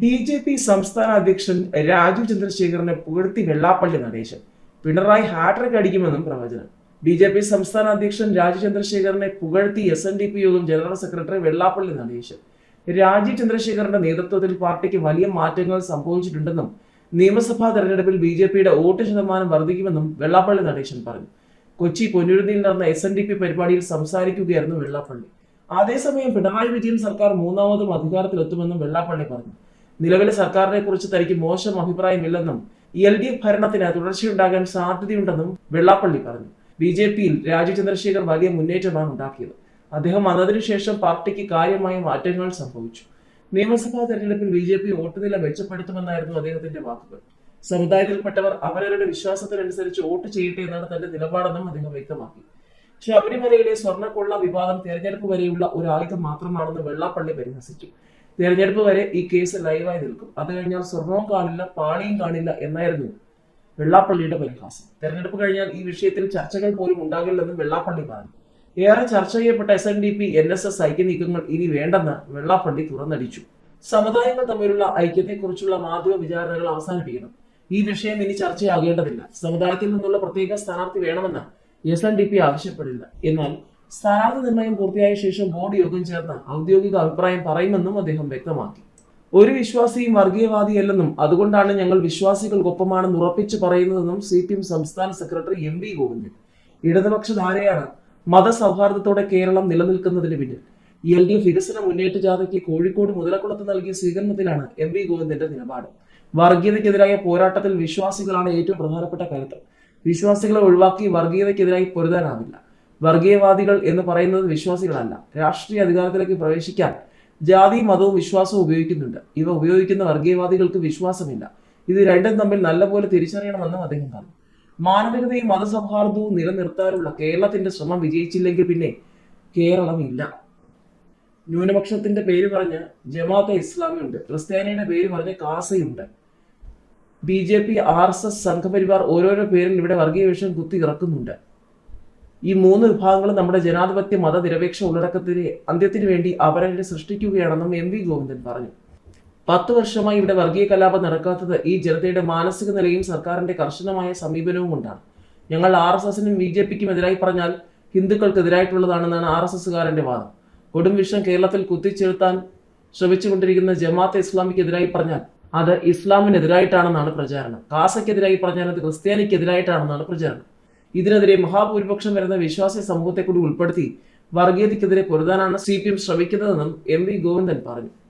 B J P സംസ്ഥാന അധ്യക്ഷൻ രാജീവ് ചന്ദ്രശേഖരനെ പുകഴ്ത്തി വെള്ളാപ്പള്ളി നടേശൻ. പിണറായി ഹാട്രിക് അടിക്കുമെന്നും പ്രവചനം. ബി ജെ പി സംസ്ഥാന അധ്യക്ഷൻ രാജീവ് ചന്ദ്രശേഖരനെ പുകഴ്ത്തി എസ് എൻ ഡി പി യോഗം ജനറൽ സെക്രട്ടറി വെള്ളാപ്പള്ളി നടേശൻ. രാജീവ് ചന്ദ്രശേഖരന്റെ നേതൃത്വത്തിൽ പാർട്ടിക്ക് വലിയ മാറ്റങ്ങൾ സംഭവിച്ചിട്ടുണ്ടെന്നും നിയമസഭാ തെരഞ്ഞെടുപ്പിൽ ബി ജെ പിയുടെ വോട്ട് ശതമാനം വർദ്ധിക്കുമെന്നും വെള്ളാപ്പള്ളി നടേശൻ പറഞ്ഞു. കൊച്ചി പൊന്നുരുന്നിയിൽ നടന്ന എസ് എൻ ഡി പി പരിപാടിയിൽ സംസാരിക്കുകയായിരുന്നു വെള്ളാപ്പള്ളി. അതേസമയം പിണറായി വിജയൻ സർക്കാർ മൂന്നാമതും അധികാരത്തിലെത്തുമെന്നും വെള്ളാപ്പള്ളി പറഞ്ഞു. നിലവിലെ സർക്കാരിനെ കുറിച്ച് തനിക്ക് മോശം അഭിപ്രായമില്ലെന്നും എൽ ഡി എഫ് ഭരണത്തിന് തുടർച്ചയുണ്ടാകാൻ സാധ്യതയുണ്ടെന്നും വെള്ളാപ്പള്ളി പറഞ്ഞു. ബി ജെ പിയിൽ രാജീവ് ചന്ദ്രശേഖർ വലിയ മുന്നേറ്റമാണ് ഉണ്ടാക്കിയത്. അദ്ദേഹം വന്നതിനു ശേഷം പാർട്ടിക്ക് കാര്യമായ മാറ്റങ്ങൾ സംഭവിച്ചു. നിയമസഭാ തെരഞ്ഞെടുപ്പിൽ ബി ജെ പി വോട്ട് നില മെച്ചപ്പെടുത്തുമെന്നായിരുന്നു അദ്ദേഹത്തിന്റെ വാക്കുകൾ. സമുദായത്തിൽപ്പെട്ടവർ അവരവരുടെ വിശ്വാസത്തിനനുസരിച്ച് വോട്ട് ചെയ്യട്ടെ എന്നാണ് തന്റെ നിലപാടെന്നും അദ്ദേഹം വ്യക്തമാക്കി. ശബരിമലയിലെ സ്വർണക്കൊള്ള വിവാദം തെരഞ്ഞെടുപ്പ് വരെയുള്ള ഒരു ആയുധം മാത്രമാണെന്ന് വെള്ളാപ്പള്ളി പരിഹസിച്ചു. തെരഞ്ഞെടുപ്പ് വരെ ഈ കേസ് ലൈവായി നിൽക്കും. അത് കഴിഞ്ഞാൽ സ്വർണവും കാണില്ല പാണിയും കാണില്ല എന്നായിരുന്നു വെള്ളാപ്പള്ളിയുടെ പരിഹാസം. തെരഞ്ഞെടുപ്പ് കഴിഞ്ഞാൽ ഈ വിഷയത്തിൽ ചർച്ചകൾ പോലും ഉണ്ടാകില്ലെന്നും വെള്ളാപ്പള്ളി പറഞ്ഞു. ഏറെ ചർച്ച ചെയ്യപ്പെട്ട S N D P N S S ഐക്യ നീക്കങ്ങൾ ഇനി വേണ്ടെന്ന് വെള്ളാപ്പള്ളി തുറന്നടിച്ചു. സമുദായങ്ങൾ തമ്മിലുള്ള ഐക്യത്തെക്കുറിച്ചുള്ള മാധ്യമ വിചാരണകൾ അവസാനിപ്പിക്കണം ഈ വിഷയം ഇനി ചർച്ചയാകേണ്ടതില്ല. സമുദായത്തിൽ നിന്നുള്ള പ്രത്യേക സ്ഥാനാർത്ഥി വേണമെന്ന് എസ് എൻ ഡി പി ആവശ്യപ്പെടില്ല. എന്നാൽ സ്ഥാനാർത്ഥി നിർണയം പൂർത്തിയായ ശേഷം ബോർഡ് യോഗം ചേർന്ന് ഔദ്യോഗിക അഭിപ്രായം പറയുമെന്നും അദ്ദേഹം വ്യക്തമാക്കി. ഒരു വിശ്വാസിയും വർഗീയവാദിയല്ലെന്നും അതുകൊണ്ടാണ് ഞങ്ങൾ വിശ്വാസികൾക്കൊപ്പമാണെന്ന് ഉറപ്പിച്ചു പറയുന്നതെന്നും സി പി എം സംസ്ഥാന സെക്രട്ടറി എം വി ഗോവിന്ദൻ. ഇടതുപക്ഷ ധാരയാണ് മതസൗഹാർദ്ദത്തോടെ കേരളം നിലനിൽക്കുന്നതിന് പിന്നിൽ. എൽ ഡി എഫ് വികസന മുന്നേറ്റ ജാഥയ്ക്ക് കോഴിക്കോട് മുതലക്കുളത്ത് നൽകിയ സ്വീകരണത്തിലാണ് എം വി ഗോവിന്ദന്റെ നിലപാട്. വർഗീയതയ്ക്കെതിരായ പോരാട്ടത്തിൽ വിശ്വാസികളാണ് ഏറ്റവും പ്രധാനപ്പെട്ട കരുത്ത്. വിശ്വാസികളെ ഒഴിവാക്കി വർഗീയതയ്ക്കെതിരായി പൊരുതാനാവില്ല. വർഗീയവാദികൾ എന്ന് പറയുന്നത് വിശ്വാസികളല്ല. രാഷ്ട്രീയ അധികാരത്തിലേക്ക് പ്രവേശിക്കാൻ ജാതി മതവും വിശ്വാസവും ഉപയോഗിക്കുന്നുണ്ട്. ഇവ ഉപയോഗിക്കുന്ന വർഗീയവാദികൾക്ക് വിശ്വാസമില്ല. ഇത് രണ്ടും തമ്മിൽ നല്ലപോലെ തിരിച്ചറിയണമെന്നും അദ്ദേഹം പറഞ്ഞു. മാനവികതയും മതസൗഹാർദ്ദവും നിലനിർത്താനുള്ള കേരളത്തിന്റെ ശ്രമം വിജയിച്ചില്ലെങ്കിൽ പിന്നെ കേരളമില്ല. ന്യൂനപക്ഷത്തിന്റെ പേര് പറഞ്ഞ് ജമാഅത്തെ ഇസ്ലാമി ഉണ്ട് ക്രിസ്ത്യാനിയുടെ പേര് പറഞ്ഞ് കാസയുണ്ട്. B J P R S S Sangh Parivar ഓരോരോ പേരിൽ ഇവിടെ വർഗീയ വിഷം കുത്തി ഇറക്കുന്നുണ്ട് ഈ മൂന്ന് വിഭാഗങ്ങളും നമ്മുടെ ജനാധിപത്യ മതനിരപേക്ഷ ഉള്ളടക്കത്തിന് അന്ത്യത്തിന് വേണ്ടി അവരെ സൃഷ്ടിക്കുകയാണെന്നും എം വി ഗോവിന്ദൻ പറഞ്ഞു. പത്ത് വർഷമായി ഇവിടെ വർഗീയ കലാപം നടക്കാത്തത് ഈ ജനതയുടെ മാനസിക നിലയും സർക്കാരിന്റെ കർശനമായ സമീപനവും കൊണ്ടാണ്. ഞങ്ങൾ ആർ എസ് എസിനും ബി ജെ പിക്കും എതിരായി പറഞ്ഞാൽ ഹിന്ദുക്കൾക്കെതിരായിട്ടുള്ളതാണെന്നാണ് ആർ എസ് എസുകാരന്റെ വാദം. കൊടും വിഷം കേരളത്തിൽ കുത്തിച്ചെടുത്താൻ ശ്രമിച്ചുകൊണ്ടിരിക്കുന്ന ജമാഅത്തെ ഇസ്ലാമിക്കെതിരായി പറഞ്ഞാൽ അത് ഇസ്ലാമിനെതിരായിട്ടാണെന്നാണ് പ്രചാരണം. കാസയ്ക്കെതിരായി പറഞ്ഞാൽ അത് ക്രിസ്ത്യാനിക്കെതിരായിട്ടാണെന്നാണ് പ്രചാരണം. ഇതിനെതിരെ മഹാഭൂരിപക്ഷം വരുന്ന വിശ്വാസി സമൂഹത്തെ കൂടി ഉൾപ്പെടുത്തി വർഗീയതയ്ക്കെതിരെ പൊരുതാനാണ് സി പി എം ശ്രമിക്കുന്നതെന്നും എം വി ഗോവിന്ദൻ പറഞ്ഞു